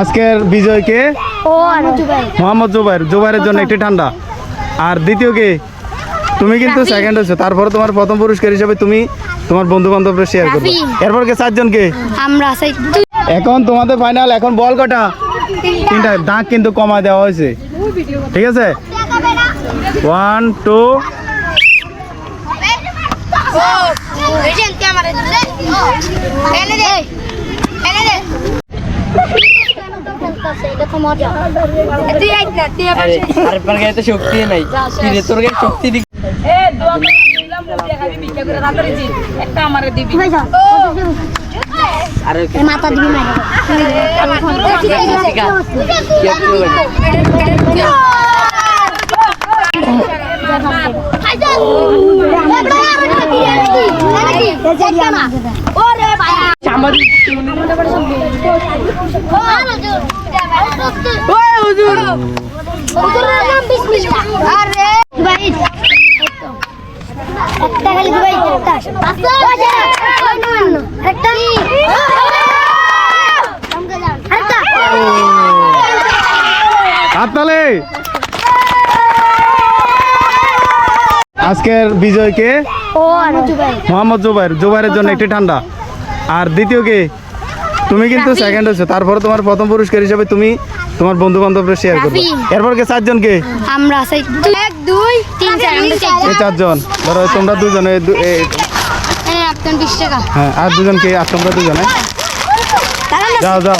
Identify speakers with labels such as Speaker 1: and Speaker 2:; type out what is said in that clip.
Speaker 1: আজকের
Speaker 2: বিজয় কে?
Speaker 1: মোহাম্মদ জুবাইর। জুবাইরের জন্য একটি ঠান্ডা। আর দ্বিতীয় কে? তুমি কিন্তু সেকেন্ড হয়েছো। তারপরে তোমার প্রথম পুরস্কার হিসেবে তুমি তোমার বন্ধু বান্ধবরা শেয়ার করবে এরপর কে? চারজন কে?
Speaker 2: আমরা
Speaker 1: এখন তোমাদের ফাইনাল এখন বল কটা? তিনটা। দাগ কিন্তু কমা দেওয়া হয়েছে। ঠিক আছে? ওয়ান টু
Speaker 3: আরে পার গায়ে তো শক্তি নাই। কি তোর গায়ে শক্তি দি আরে
Speaker 2: মাথা দিবি না একটা খালি দুবাই একটা। একটা। আরেকটা
Speaker 1: আজকের
Speaker 2: আর জুবাই
Speaker 1: মোহাম্মদ জুবাইর। জুবাইরের জন্য একটি ঠান্ডা। আর দ্বিতীয় কে? তুমি কিন্তু সেকেন্ড হয়েছো। তারপরে তোমার প্রথম পুরস্কার হিসাবে তুমি তোমার বন্ধু বান্ধবরা শেয়ার করবে এরপর কে? চারজন কে?
Speaker 2: আমরা সেই এক দুই তিন চার।
Speaker 1: এই চারজন। ধরো তোমরা দুজনে
Speaker 2: হ্যাঁ
Speaker 1: হ্যাঁ আর দুজনকে আর তোমরা দুজনে যাও যাও।